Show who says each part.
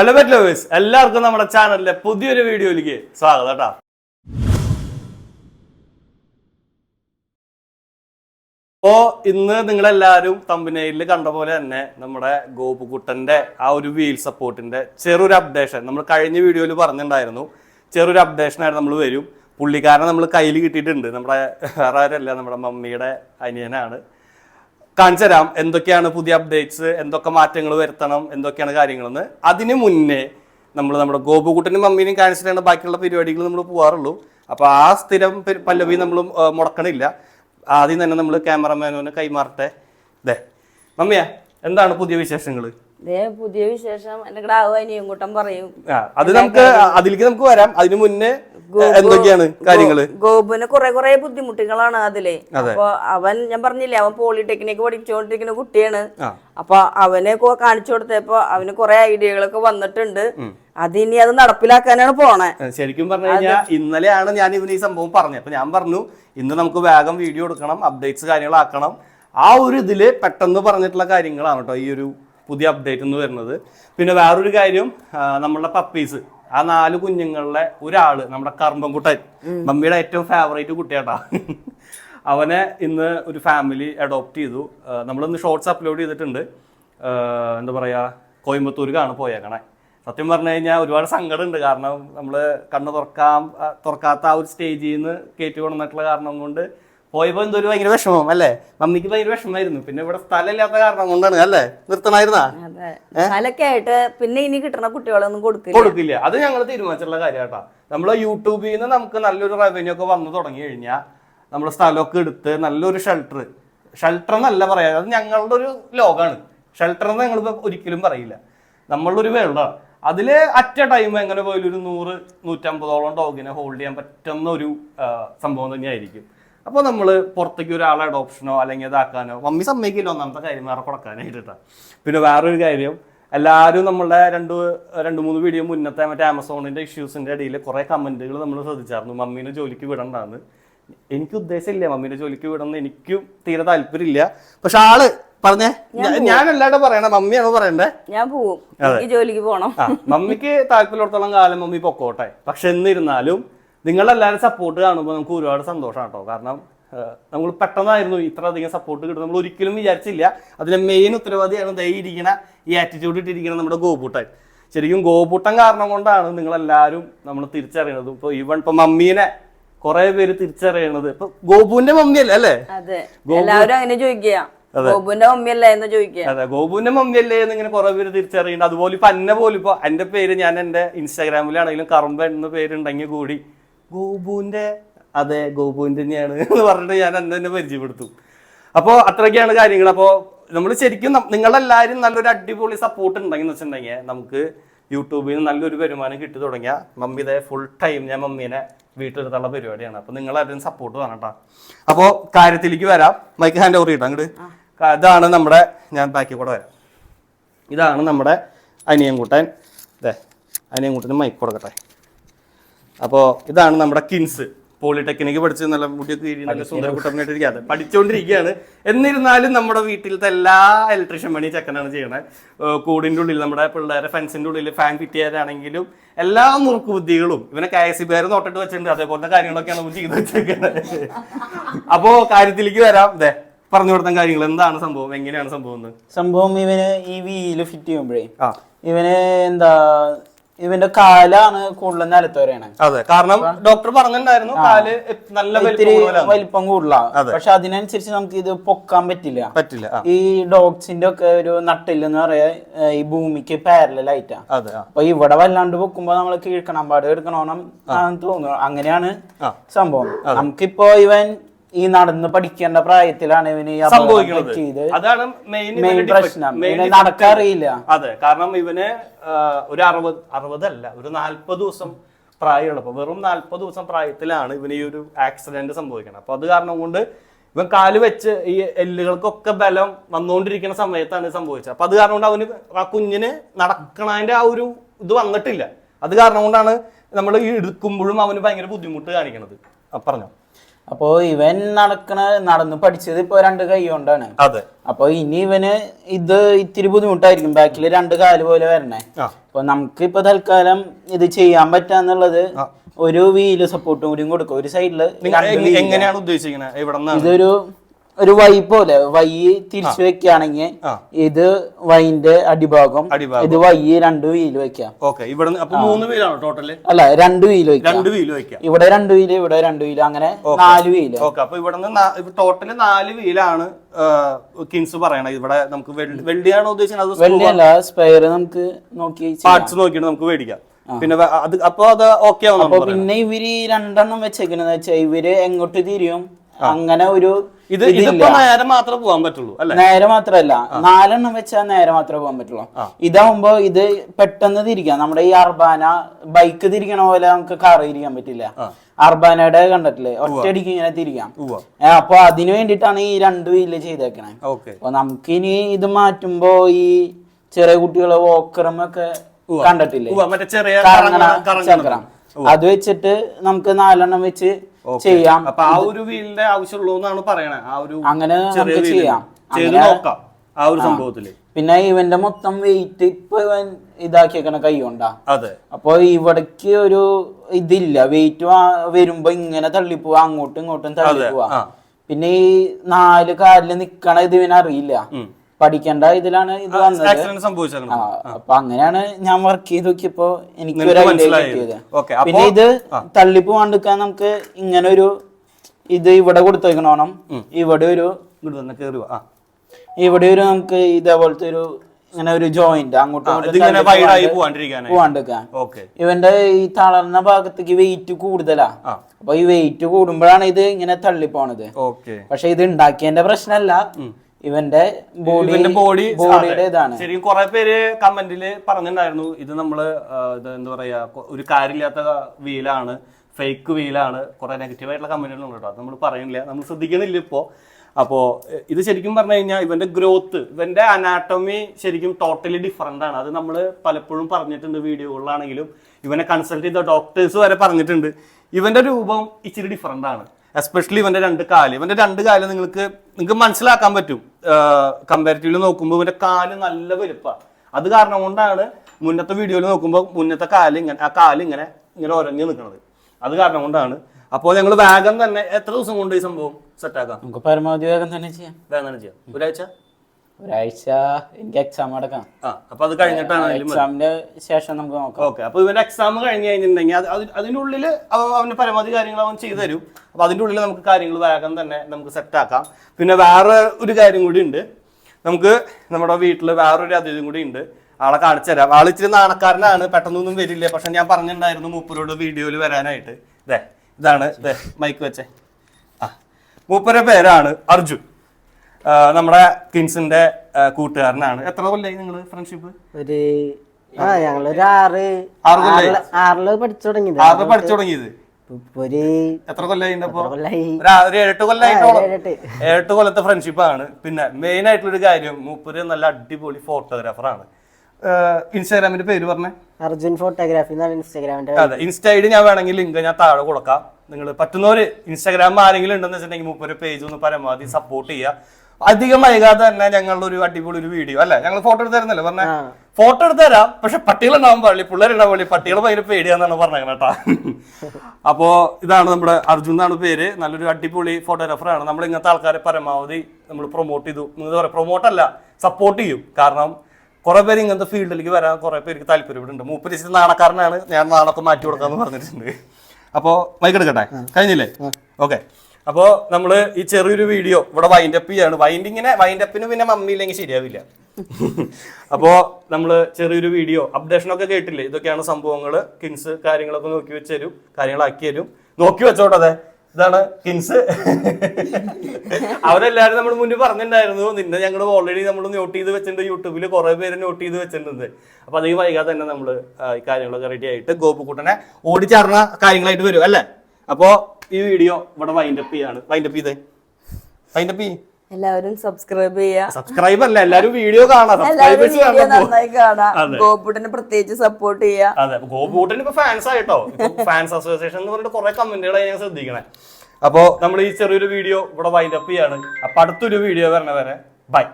Speaker 1: Hello pet lovers എല്ലാവർക്കും നമ്മുടെ ചാനലിലെ പുതിയൊരു വീഡിയോയിലേക്ക് സ്വാഗതം കേട്ടോ. അപ്പോ ഇന്ന് നിങ്ങളെല്ലാവരും തമ്പനയിൽ കണ്ട പോലെ തന്നെ നമ്മുടെ ഗോപുകുട്ടന്റെ ആ ഒരു വീൽ സപ്പോർട്ടിന്റെ ചെറിയൊരു അപ്ഡേഷൻ നമ്മൾ കഴിഞ്ഞ വീഡിയോയിൽ പറഞ്ഞിട്ടുണ്ടായിരുന്നു. ചെറിയൊരു അപ്ഡേഷനായിട്ട് നമ്മൾ വരും. പുള്ളിക്കാരനെ നമ്മൾ കയ്യിൽ കിട്ടിയിട്ടുണ്ട്. നമ്മുടെ വേറെ ആരല്ല നമ്മുടെ മമ്മിയുടെ അനിയനാണ്. കാണിച്ചു തരാം എന്തൊക്കെയാണ് പുതിയ അപ്ഡേറ്റ്സ് എന്തൊക്കെ മാറ്റങ്ങൾ വരുത്തണം എന്തൊക്കെയാണ് കാര്യങ്ങളെന്ന്. അതിന് മുന്നേ നമ്മൾ നമ്മുടെ ഗോപുകുട്ടനും മമ്മീനെയും കാണിച്ചിട്ടാണ് ബാക്കിയുള്ള പരിപാടികൾ നമ്മൾ പോകാറുള്ളൂ അപ്പോൾ ആ സ്ഥിരം പല്ലവി നമ്മൾ മുടക്കണില്ല. ആദ്യം തന്നെ നമ്മൾ ക്യാമറമാനോനെ കൈമാറട്ടെ. ദേ മമ്മിയാ എന്താണ് പുതിയ വിശേഷങ്ങൾ
Speaker 2: പുതിയ വിശേഷം. എന്റെ കിടാവ് അനിയും കൂട്ടം പറയും.
Speaker 1: അത് നമുക്ക് അതിലേക്ക് നമുക്ക് വരാം. അതിനു മുന്നേ എന്തൊക്കെയാണ് കാര്യങ്ങൾ?
Speaker 2: ഗോപുവിന് കുറെ കുറെ ബുദ്ധിമുട്ടുകളാണ് അതിൽ. അപ്പൊ അവൻ ഞാൻ പറഞ്ഞില്ലേ അവൻ പോളിടെക്നിക് പഠിച്ചുകൊണ്ടിരിക്കുന്ന കുട്ടിയാണ്. അപ്പൊ അവനെ കാണിച്ചു കൊടുത്തപ്പോ അവന് കുറെ ഐഡിയകളൊക്കെ വന്നിട്ടുണ്ട്. അതിനി അത് നടപ്പിലാക്കാനാണ് പോണേ.
Speaker 1: ശരിക്കും പറഞ്ഞു കഴിഞ്ഞാൽ ഇന്നലെയാണ് ഞാൻ ഇവന് ഈ സംഭവം പറഞ്ഞത്. അപ്പൊ ഞാൻ പറഞ്ഞു ഇന്ന് നമുക്ക് വേഗം വീഡിയോ എടുക്കണം അപ്ഡേറ്റ്സ് കാര്യങ്ങളാക്കണം. ആ ഒരു ഇതിൽ പെട്ടെന്ന് പറഞ്ഞിട്ടുള്ള കാര്യങ്ങളാണ് കേട്ടോ ഈ ഒരു പുതിയ അപ്ഡേറ്റ് എന്ന് വരുന്നത്. പിന്നെ വേറൊരു കാര്യം നമ്മളുടെ പപ്പീസ് ആ നാല് കുഞ്ഞുങ്ങളിലെ ഒരാൾ നമ്മുടെ കർമ്മൻകുട്ടൻ മമ്മിയുടെ ഏറ്റവും ഫേവറേറ്റ് കുട്ടിയാട്ടാ. അവനെ ഇന്ന് ഒരു ഫാമിലി അഡോപ്റ്റ് ചെയ്തു. നമ്മൾ നമ്മളിന്ന് ഷോർട്സ് അപ്ലോഡ് ചെയ്തിട്ടുണ്ട്. എന്താ പറയാ കോയമ്പത്തൂർക്കാണ് പോയേക്കണേ. സത്യം പറഞ്ഞു കഴിഞ്ഞാൽ ഒരുപാട് സങ്കടമുണ്ട്. കാരണം നമ്മൾ കണ്ണ് തുറക്കാൻ തുറക്കാത്ത ആ ഒരു സ്റ്റേജിൽ നിന്ന് കയറ്റി കൊണ്ടുവന്നിട്ടുള്ള കാരണം കൊണ്ട് പോയപ്പോൾ ഒരു ഭയങ്കര വിഷമം അല്ലേ? മമ്മിക്ക് ഭയങ്കര വിഷമമായിരുന്നു. പിന്നെ ഇവിടെ സ്ഥലമില്ലാത്ത കാരണം കൊണ്ടാണ് അല്ലേ? നിർത്തണായിരുന്നാ
Speaker 2: അതെ. സ്ഥലൊക്കെ ആയിട്ട് പിന്നെ ഇനി കിട്ടുന്ന കുട്ടികളൊന്നും കൊടുക്കില്ല.
Speaker 1: കൊടുക്കില്ല. അത് ഞങ്ങൾ തീരുമാനിച്ചിട്ടുള്ള കാര്യമാട്ടാ നമ്മളെ യൂട്യൂബിൽ നിന്ന് നമുക്ക് നല്ലൊരു റവന്യൂ ഒക്കെ വന്നു തുടങ്ങി കഴിഞ്ഞാൽ നമ്മൾ സ്ഥലമൊക്കെ എടുത്ത് നല്ലൊരു ഷെൽട്ടർ ഷെൽട്ടർ എന്നല്ല പറയാ അത് ഞങ്ങളുടെ ഒരു ലോകമാണ് ഷെൽട്ടർ എന്ന് ഞങ്ങൾ ഒരിക്കലും പറയില്ല. നമ്മളുടെ ഒരു വേൾഡാണ് അതിൽ അറ്റ ടൈം എങ്ങനെ പോയാലും ഒരു നൂറ് നൂറ്റമ്പതോളം ഡോഗിനെ ഹോൾഡ് ചെയ്യാൻ പറ്റുന്ന ഒരു സംഭവം തന്നെയായിരിക്കും. അപ്പോൾ നമ്മൾ പുറത്തേക്ക് ഒരാളെ അഡോപ്ഷനോ അല്ലെങ്കിൽ ഇതാക്കാനോ മമ്മി സമ്മതിക്കില്ല ഒന്നാമത്തെ കാര്യം വേറെ കൊടുക്കാനായിട്ട് പിന്നെ വേറൊരു കാര്യം എല്ലാവരും നമ്മളുടെ രണ്ട് രണ്ട് മൂന്ന് വീഡിയോ മുന്നത്തെ മറ്റേ ആമസോണിന്റെ ഇഷ്യൂസിന്റെ ഇടയിൽ കുറേ കമന്റുകൾ നമ്മൾ ശ്രദ്ധിച്ചായിരുന്നു. മമ്മീനെ ജോലിക്ക് വിടണ്ടാന്ന്. എനിക്ക് ഉദ്ദേശമില്ല മമ്മീനെ ജോലിക്ക് വിടണമെന്ന് എനിക്കും തീരെ താല്പര്യമില്ല. പക്ഷെ ആൾ പറഞ്ഞേ ഞാൻ അല്ലാണ്ട് പറയണേ മമ്മിയാണ് പറയണ്ടേ?
Speaker 2: ഞാൻ പോവും. ജോലിക്ക്
Speaker 1: പോകണം മമ്മിക്ക് താല്പര്യമുള്ളത്തോളം കാലം മമ്മി പൊക്കോട്ടെ. പക്ഷെ എന്നിരുന്നാലും നിങ്ങളെല്ലാവരും സപ്പോർട്ട് കാണുമ്പോൾ നമുക്ക് ഒരുപാട് സന്തോഷമാണ് കേട്ടോ കാരണം നമ്മൾ പെട്ടെന്നായിരുന്നു ഇത്ര അധികം സപ്പോർട്ട് കിട്ടും നമ്മൾ ഒരിക്കലും വിചാരിച്ചില്ല. അതിന്റെ മെയിൻ ഉത്തരവാദിയാണ് ദൈ ഇരിക്കണ ഈ ആറ്റിറ്റ്യൂഡ് ഇട്ടിരിക്കണ നമ്മുടെ ഗോപൂട്ടൻ. ശരിക്കും ഗോപൂട്ടൻ കാരണം കൊണ്ടാണ് നിങ്ങളെല്ലാവരും നമ്മൾ തിരിച്ചറിയണത്. ഇപ്പോൾ ഈവൻ ഇപ്പൊ മമ്മീനെ കുറെ പേര് തിരിച്ചറിയണത്. ഇപ്പൊ ഗോപുവിന്റെ മമ്മിയല്ലേ അല്ലേ?
Speaker 2: അതെ. എല്ലാവരും അങ്ങനെ ചോദിക്കുക. ഗോപുവിന്റെ മമ്മിയല്ല എന്ന് ചോദിക്കുക.
Speaker 1: അതെ ഗോപുവിന്റെ മമ്മിയല്ലേ എന്ന് ഇങ്ങനെ കുറെ പേര് തിരിച്ചറിയുന്നുണ്ട് അതുപോലെ ഇപ്പൊ അന്നെ പോലും ഇപ്പൊ എന്റെ പേര് ഞാൻ എന്റെ ഇൻസ്റ്റാഗ്രാമിലാണെങ്കിലും കറുമ്പ എന്ന പേരുണ്ടെങ്കിൽ കൂടി ഗോപുവിന്റെ അതെ ഗോപുവിന്റെ തന്നെയാണ് എന്ന് പറഞ്ഞിട്ട് ഞാൻ എന്നെ തന്നെ പരിചയപ്പെടുത്തും. അപ്പോൾ അത്രയൊക്കെയാണ് കാര്യങ്ങൾ. അപ്പോൾ നമ്മൾ ശരിക്കും നിങ്ങളെല്ലാവരും നല്ലൊരു അടിപൊളി സപ്പോർട്ട് ഉണ്ടെങ്കിൽ എന്ന് വെച്ചിട്ടുണ്ടെങ്കിൽ നമുക്ക് യൂട്യൂബിൽ നിന്ന് നല്ലൊരു വരുമാനം കിട്ടി തുടങ്ങിയ മമ്മി ഇതേ ഫുൾ ടൈം ഞാൻ മമ്മീനെ വീട്ടിലെടുത്തുള്ള പരിപാടിയാണ്. അപ്പോൾ നിങ്ങളെല്ലാവരും സപ്പോർട്ട് വേണം കേട്ടോ. അപ്പോൾ കാര്യത്തിലേക്ക് വരാം. മൈക്ക് ഹാൻഡ് ഓവർ ചെയ്യട്ടെ അങ്ങോട്ട് ഇതാണ് നമ്മുടെ ഞാൻ ബാക്കി കൂടെ വരാം. ഇതാണ് നമ്മുടെ അനിയൻകുട്ടൻ. അതെ അനിയൻകുട്ടന് മൈക്ക് കൊടുക്കട്ടെ. അപ്പോൾ ഇതാണ് നമ്മുടെ കിൻസ്. പോളിടെക്നിക് പഠിച്ച് നല്ല മുടിയൊക്കെ പഠിച്ചുകൊണ്ടിരിക്കുകയാണ് എന്നിരുന്നാലും നമ്മുടെ വീട്ടിലത്തെ എല്ലാ ഇലക്ട്രീഷ്യൻ പണി ചെക്കനാണ് ചെയ്യണേ. കൂടിന്റെ ഉള്ളിൽ നമ്മുടെ പിള്ളേരെ ഫെൻസിന്റെ ഉള്ളിൽ ഫാൻ ഫിറ്റ് ചെയ്യാനാണെങ്കിലും എല്ലാ നുറുക്കു ബുദ്ധികളും ഇവനെ കെ എസ് സി പേര് നോട്ടിട്ട് വെച്ചിട്ടുണ്ട്. അതേപോലത്തെ കാര്യങ്ങളൊക്കെയാണ് നമ്മൾ ചെയ്ത് വെച്ചേക്കുന്നത് അപ്പോൾ കാര്യത്തിലേക്ക് വരാം. അതെ പറഞ്ഞു കൊടുത്ത കാര്യങ്ങൾ. എന്താണ് സംഭവം? എങ്ങനെയാണ് സംഭവം
Speaker 3: സംഭവം ഇവന് ഈ വീൽ ഫിറ്റ് ചെയ്യുമ്പോഴേ
Speaker 1: ആ.
Speaker 3: ഇവന് എന്താ ഇവന്റെ കാലാണ് കൂടുതൽ നിലത്ത് വരെയാണ്.
Speaker 1: അതെ കാരണം ഡോക്ടർ പറഞ്ഞിട്ടുണ്ടായിരുന്നു കാൽ നല്ല
Speaker 3: ഇത്തിരി
Speaker 1: വലിപ്പം കൂടുതലാണ്.
Speaker 3: പക്ഷെ അതിനനുസരിച്ച് നമുക്ക് ഇത് പൊക്കാൻ പറ്റില്ല.
Speaker 1: പറ്റില്ല
Speaker 3: ഈ ഡോഗ്സിന്റെ ഒക്കെ ഒരു നട്ടില്ലെന്ന് പറയാ ഈ ഭൂമിക്ക് പാരലായിട്ടാ
Speaker 1: അതെ ആ.
Speaker 3: അപ്പൊ ഇവിടെ വല്ലാണ്ട് പൊക്കുമ്പോ നമ്മൾ കീഴ്ക്കണമ്പാട് എടുക്കണോണം ആണെന്ന് തോന്നുന്നു. അങ്ങനെയാണ്. സംഭവം. നമുക്കിപ്പോ ഇവൻ ഈ നടന്ന് പഠിക്കേണ്ട പ്രായത്തിലാണ് ഇവന്
Speaker 1: സംഭവിക്കുന്നത്. അതാണ് മെയിൻ
Speaker 3: മെയിൻ പ്രശ്നം. നടക്കാറിയില്ല
Speaker 1: അതെ കാരണം ഇവന് ഒരു അറുപത് അറുപതല്ല ഒരു നാല്പത് ദിവസം പ്രായമുള്ളപ്പോൾ വെറും നാല്പത് ദിവസം പ്രായത്തിലാണ് ഇവന് ഈ ഒരു ആക്സിഡന്റ് സംഭവിക്കുന്നത് അപ്പൊ അത് കാരണം കൊണ്ട് ഇവൻ കാൽ വെച്ച് ഈ എല്ലുകൾക്കൊക്കെ ബലം വന്നുകൊണ്ടിരിക്കുന്ന സമയത്താണ് സംഭവിച്ചത്. അപ്പൊ അത് കാരണം കൊണ്ട് അവന് ആ കുഞ്ഞിന് നടക്കണതിന്റെ ആ ഒരു ഇത് വന്നിട്ടില്ല. അത് കാരണം കൊണ്ടാണ് നമ്മൾ ഈ എടുക്കുമ്പോഴും അവന് ഭയങ്കര ബുദ്ധിമുട്ട് കാണിക്കണത്. പറഞ്ഞോ.
Speaker 3: അപ്പോ ഇവൻ നടക്കണ നടന്ന് പഠിച്ചത് ഇപ്പൊ രണ്ട് കൈ കൊണ്ടാണ്.
Speaker 1: അതെ.
Speaker 3: അപ്പൊ ഇനി ഇവന് ഇത് ഇത്തിരി ബുദ്ധിമുട്ടായിരിക്കും. ബാക്കിൽ രണ്ട് കാൽ പോലെ വരണേ. അപ്പൊ നമുക്ക് ഇപ്പൊ തൽക്കാലം ഇത് ചെയ്യാൻ പറ്റാന്നുള്ളത് ഒരു വീൽ സപ്പോർട്ടും കൂടിയും കൊടുക്കും. ഒരു
Speaker 1: സൈഡിൽ എങ്ങനെയാണ് ഉദ്ദേശിക്കുന്നത്
Speaker 3: ഇതൊരു ഒരു വൈ പോലെ വൈ തിരിച്ചു വെക്കുകയാണെങ്കിൽ ഇത് വൈന്റെ അടിഭാഗം. ഇത് വൈ രണ്ട് വീൽ വെക്കാം.
Speaker 1: ഓക്കെ ഇവിടെ മൂന്ന് വീലാണോ ടോട്ടൽ?
Speaker 3: അല്ല രണ്ട് വീൽ വെക്കാം.
Speaker 1: രണ്ട് വീൽ വെക്കാം.
Speaker 3: ഇവിടെ രണ്ട് വീൽ ഇവിടെ രണ്ട് വീൽ അങ്ങനെ നാല് വീൽ.
Speaker 1: ഓക്കെ അപ്പൊ ഇവിടെ ടോട്ടൽ ടോട്ടൽ നാല് വീലാണ് കിങ്സ് പറയണത്. ഇവിടെ നമുക്ക് വെള്ളി- വെള്ളിയാണോ ഉദ്ദേശിക്കുന്നത്
Speaker 3: വെള്ളിയല്ല സ്പെയർ നമുക്ക് നോക്കി
Speaker 1: പാർട്സ് നോക്കിയിട്ട് നമുക്ക് മേടിക്കാം. പിന്നെ അത് അപ്പൊ അത് ഓക്കെ ആവും
Speaker 3: പിന്നെ ഇവർ രണ്ടെണ്ണം വെച്ചേക്കുന്നത് വെച്ചാൽ ഇവർ എങ്ങോട്ട് തിരിയും? അങ്ങനെ ഒരു
Speaker 1: ഇത് ഇതിപ്പോ നേരെ മാത്രമേ പോകാൻ പറ്റുള്ളൂ അല്ലെ?
Speaker 3: നേരെ മാത്രമല്ല നാലെണ്ണം വെച്ചാൽ നേരെ മാത്രമേ പോകാൻ പറ്റുള്ളൂ. ഇതാവുമ്പോ ഇത് പെട്ടെന്ന് തിരിക്കാം. നമ്മുടെ ഈ അർബാന ബൈക്ക് തിരിക്കണ പോലെ നമുക്ക് കാർ തിരിക്കാൻ പറ്റില്ല. അർബാനയുടെ കണ്ടിട്ടില്ലേ? ഒറ്റയടിക്ക് ഇങ്ങനെ തിരിക്കാം. അപ്പൊ അതിനു വേണ്ടിട്ടാണ് ഈ രണ്ട് വീൽ ചെയ്തേക്കണേ. അപ്പൊ നമുക്കിനി ഇത് മാറ്റുമ്പോ ഈ ചെറിയ കുട്ടികളെ വോക്കറും ഒക്കെ കണ്ടിട്ടില്ലേ?
Speaker 1: ചെറിയ
Speaker 3: അത് വെച്ചിട്ട് നമുക്ക് നാലെണ്ണം വെച്ച് ചെയ്യാം.
Speaker 1: അപ്പൊ ആ ഒരു വീലിന്റെ ആവശ്യമുള്ളൂ എന്നാണ് പറയണേ. ആ ഒരു
Speaker 3: അങ്ങനെ നമുക്ക് ചെയ്യാം.
Speaker 1: ചെയ്ത്
Speaker 3: അങ്ങനെ
Speaker 1: നോക്കാം. ആ ഒരു സംഭവത്തിൽ.
Speaker 3: പിന്നെ ഇവന്റെ മൊത്തം വെയിറ്റ് ഇപ്പൊ ഇവൻ ഇതാക്കിയേക്കണ കൈ കൊണ്ടാ
Speaker 1: അതെ.
Speaker 3: അപ്പൊ ഇവിടേക്ക് ഒരു ഇതില്ല. വെയിറ്റ് വരുമ്പോ ഇങ്ങനെ തള്ളിപ്പോവാ. അങ്ങോട്ടും ഇങ്ങോട്ടും തള്ളിപ്പോവാ.
Speaker 1: ആ.
Speaker 3: പിന്നെ ഈ നാല് കാലിൽ നിക്കണ ഇത് ഇവനറിയില്ല.
Speaker 1: ഉം.
Speaker 3: പഠിക്കേണ്ട ഇതിലാണ് ഇത് വന്നത്. അപ്പൊ അങ്ങനെയാണ് ഞാൻ വർക്ക് ചെയ്ത് നോക്കിയപ്പോ എനിക്ക് ഒരു ഐഡിയ
Speaker 1: മനസ്സിലായത്.
Speaker 3: കിട്ടിയത്. പിന്നെ ഇത് തള്ളിപ്പ് കണ്ടിക്കാൻ നമുക്ക് ഇങ്ങനെ ഒരു ഇത് ഇവിടെ കൊടുത്തേക്കണോണം. ഇവിടെ ഒരു ഇവിടെ ഒരു നമുക്ക് ഇതേപോലത്തെ ഒരു ഇങ്ങനെ ഒരു ജോയിന്റ് അങ്ങോട്ടും പോവാണ്ടിരിക്കാൻ. ഇവന്റെ ഈ തളർന്ന ഭാഗത്തേക്ക് വെയിറ്റ് കൂടുതലാ. അപ്പൊ ഈ വെയിറ്റ് കൂടുമ്പോഴാണ് ഇത് ഇങ്ങനെ
Speaker 1: തള്ളിപ്പോണത്.
Speaker 3: പക്ഷെ ഇത് ഉണ്ടാക്കിയതിന്റെ പ്രശ്നമല്ല. ഇവന്റെ ബോഡി
Speaker 1: ഇവന്റെ ബോഡി
Speaker 3: ബോഡിയുടെ ഇതാണ്.
Speaker 1: ശരിക്കും കുറെ പേര് കമന്റിൽ പറഞ്ഞിട്ടുണ്ടായിരുന്നു ഇത് നമ്മൾ എന്താ പറയാ ഒരു കാര്യമില്ലാത്ത വീലാണ് ഫേക്ക് വീലാണ് കുറെ നെഗറ്റീവ് ആയിട്ടുള്ള കമന്റുകളുണ്ട് കേട്ടോ. അത് നമ്മൾ പറയുന്നില്ല നമ്മൾ ശ്രദ്ധിക്കുന്നില്ല ഇപ്പോ. അപ്പോ ഇത് ശരിക്കും പറഞ്ഞു കഴിഞ്ഞാൽ ഇവന്റെ ഗ്രോത്ത് ഇവന്റെ അനാട്ടമി ശരിക്കും ടോട്ടലി ഡിഫറെന്റ് ആണ്. അത് നമ്മൾ പലപ്പോഴും പറഞ്ഞിട്ടുണ്ട് വീഡിയോകളിലാണെങ്കിലും. ഇവനെ കൺസൾട്ട് ചെയ്ത ഡോക്ടേഴ്സ് വരെ പറഞ്ഞിട്ടുണ്ട്. ഇവന്റെ രൂപം ഇച്ചിരി ഡിഫറെന്റ് ആണ്. എസ്പെഷ്യലി ഇവന്റെ രണ്ട് കാൽ. ഇവന്റെ രണ്ട് കാൽ നിങ്ങൾക്ക് നിങ്ങൾക്ക് മനസ്സിലാക്കാൻ പറ്റും. കമ്പാരിറ്റീവ്ലി നോക്കുമ്പോൾ ഇവന്റെ കാൽ നല്ല വലുപ്പമാണ് അത് കാരണം കൊണ്ടാണ് മുന്നത്തെ വീഡിയോയിൽ നോക്കുമ്പോൾ മുന്നത്തെ കാൽ ഇങ്ങനെ ആ കാൽ ഇങ്ങനെ ഇങ്ങനെ ഒരഞ്ഞു നിൽക്കുന്നത് അത് കാരണം കൊണ്ടാണ്. അപ്പോൾ ഞങ്ങൾ വേഗം തന്നെ എത്ര ദിവസം കൊണ്ട് ഈ സംഭവം സെറ്റാക്കാം
Speaker 3: നമുക്ക് പരമാവധി വേഗം തന്നെ ചെയ്യാം.
Speaker 1: വേഗം തന്നെ ചെയ്യാം. ഒരാഴ്ച?
Speaker 3: ഒരാഴ്ച എനിക്ക് എക്സാം അടക്കാം
Speaker 1: അപ്പൊ അത് കഴിഞ്ഞിട്ടാണ്.
Speaker 3: എക്സാമിന്റെ ശേഷം നമുക്ക് നോക്കാം.
Speaker 1: ഓക്കെ അപ്പൊ ഇവന്റെ എക്സാം കഴിഞ്ഞ് കഴിഞ്ഞിട്ടുണ്ടെങ്കിൽ അത് അത് അതിനുള്ളിൽ അവന് പരമാവധി കാര്യങ്ങൾ അവൻ ചെയ്തു തരും അപ്പൊ അതിന്റെ ഉള്ളിൽ നമുക്ക് കാര്യങ്ങൾ വേഗം തന്നെ നമുക്ക് സെറ്റ് ആക്കാം. പിന്നെ വേറെ ഒരു കാര്യം കൂടി ഉണ്ട്. നമുക്ക് നമ്മുടെ വീട്ടിൽ വേറൊരു അതിഥിയും കൂടി ഉണ്ട്. ആളെ കാണിച്ചു തരാം. ആൾ ഇച്ചിരി നാണക്കാരനാണ്. പെട്ടെന്നൊന്നും വരില്ല. പക്ഷെ ഞാൻ പറഞ്ഞിട്ടുണ്ടായിരുന്നു മൂപ്പരോട് വീഡിയോയിൽ വരാനായിട്ട്. ഇതേ ഇതാണ് ഇതേ മൈക്ക് വെച്ചേ. ആ മൂപ്പരുടെ പേരാണ് അർജുൻ. നമ്മുടെ കിൻസിന്റെ കൂട്ടുകാരനാണ്. എത്ര കൊല്ലായി നിങ്ങൾ ഫ്രണ്ട്ഷിപ്പ്
Speaker 4: ഒരു ആ ഞങ്ങളൊരു ആറ്
Speaker 1: ആറ് കൊല്ലായി?
Speaker 4: ആറിൽ ആറിൽ പഠിച്ചു തുടങ്ങിയത്.
Speaker 1: ആറ് പഠിച്ചു തുടങ്ങിയത്?
Speaker 4: ഒരു
Speaker 1: എത്ര കൊല്ലായി ഏഴെട്ട് കൊല്ലായിട്ടോളം
Speaker 4: ഏഴെട്ട്.
Speaker 1: കൊല്ലത്തെ ഫ്രണ്ട്ഷിപ്പ് ആണ്. പിന്നെ മെയിൻ ആയിട്ടുള്ള ഒരു കാര്യം മൂപ്പര് നല്ല അടിപൊളി ഫോട്ടോഗ്രാഫർ ആണ്. ഇൻസ്റ്റാഗ്രാമിന്റെ പേര് പറഞ്ഞേ?
Speaker 4: അർജുൻ ഫോട്ടോഗ്രാഫി ഇൻസ്റ്റാഗ്രാമിന്റെ
Speaker 1: അതെ ഇൻസ്റ്റൈഡ് ഞാൻ വേണമെങ്കിൽ ലിങ്ക് ഞാൻ താഴെ കൊടുക്കാം. നിങ്ങൾ പറ്റുന്നവര് ഇൻസ്റ്റാഗ്രാം ആരെങ്കിലും ഉണ്ടെന്ന് വെച്ചിട്ടുണ്ടെങ്കിൽ മൂപ്പര് പേജ് ഒന്ന് പരമാവധി സപ്പോർട്ട് ചെയ്യുക. അധികം വൈകാതെ തന്നെ ഞങ്ങൾ ഒരു അടിപൊളി ഒരു വീഡിയോ അല്ലെ? ഞങ്ങൾ ഫോട്ടോ എടുത്ത് തരുന്നല്ലേ പറഞ്ഞ ഫോട്ടോ എടുത്ത് തരാം പക്ഷെ പട്ടികളുണ്ടാവാൻ പാടില്ല പിള്ളേരുണ്ടാവാൻ പാടില്ല പട്ടികളെ ഭയങ്കര പേടിയാന്നാണ് പറഞ്ഞത് കേട്ടാ. അപ്പോ ഇതാണ് നമ്മുടെ അർജുൻ എന്നാണ് പേര്. നല്ലൊരു അടിപൊളി ഫോട്ടോഗ്രാഫറാണ് നമ്മൾ ഇങ്ങനത്തെ ആൾക്കാരെ പരമാവധി നമ്മൾ പ്രൊമോട്ട് ചെയ്തു. എന്താ പറയുക പ്രൊമോട്ട് അല്ല സപ്പോർട്ട് ചെയ്യും. കാരണം കുറെ പേര് ഇങ്ങനത്തെ ഫീൽഡിലേക്ക് വരാൻ കുറെ പേർക്ക് താല്പര്യപ്പെടുന്നുണ്ട്. മൂപ്പര് ഇച്ചിരി നാണക്കാരനാണ്. ഞാൻ നാളൊക്കെ മാറ്റി കൊടുക്കാന്ന് പറഞ്ഞിട്ടുണ്ട്. അപ്പോ മൈക്ക് എടുക്കട്ടെ? കഴിഞ്ഞില്ലേ? ഓക്കെ അപ്പോ നമ്മൾ ഈ ചെറിയൊരു വീഡിയോ ഇവിടെ വൈൻഡപ്പ് ചെയ്യാണ്. വൈൻഡിങ്ങിനെ വൈൻഡപ്പിന് പിന്നെ മമ്മി ഇല്ലെങ്കിൽ ശരിയാവില്ല. അപ്പോ നമ്മൾ ചെറിയൊരു വീഡിയോ അപ്ഡേഷൻ ഒക്കെ കേട്ടില്ലേ? ഇതൊക്കെയാണ് സംഭവങ്ങൾ കിങ്സ് കാര്യങ്ങളൊക്കെ നോക്കി വെച്ച് തരും കാര്യങ്ങളാക്കി തരും. നോക്കി വെച്ചോട്ടെ അതെ. ഇതാണ് കിങ്സ് അവരെല്ലാരും നമ്മൾ മുന്നിൽ പറഞ്ഞിട്ടുണ്ടായിരുന്നു. നിന്നെ ഞങ്ങൾ ഓൾറെഡി നമ്മൾ നോട്ട് ചെയ്ത് വെച്ചിട്ടുണ്ട്. യൂട്യൂബിൽ കുറെ പേര് നോട്ട് ചെയ്ത് വെച്ചിട്ടുണ്ട്. അപ്പൊ അധികം വൈകാതെ തന്നെ നമ്മൾ ഈ കാര്യങ്ങളൊക്കെ റെഡി ആയിട്ട് ഗോപുക്കുട്ടനെ ഓടിച്ചാടുന്ന കാര്യങ്ങളായിട്ട് വരും അല്ലേ? അപ്പോ ഈ വീഡിയോ ഇവിടെ വൈൻഡപ്പ് ചെയ്യാണ്. വൈൻഡപ്പ് ചെയ്തേ? വൈൻഡപ്പ് ചെയ്യും.
Speaker 2: എല്ലാവരും സബ്സ്ക്രൈബ് ചെയ്യാ.
Speaker 1: സബ്സ്ക്രൈബ് അല്ല
Speaker 2: എല്ലാവരും വീഡിയോ
Speaker 1: കാണാം.
Speaker 2: നന്നായി കാണാം. പ്രത്യേകിച്ച് സപ്പോർട്ട് ചെയ്യാ.
Speaker 1: അതെ ഇപ്പൊ ഫാൻസ് ആയിട്ടോ? ഫാൻസ് അസോസിയേഷൻ എന്ന് പറഞ്ഞിട്ട് കുറെ കമന്റുകളായി ഞാൻ ശ്രദ്ധിക്കണേ. അപ്പോ നമ്മൾ ഈ ചെറിയൊരു വീഡിയോ ഇവിടെ വൈൻഡപ്പ് ചെയ്യാണ്. അപ്പൊ അടുത്തൊരു വീഡിയോ വരണ വരെ ബൈ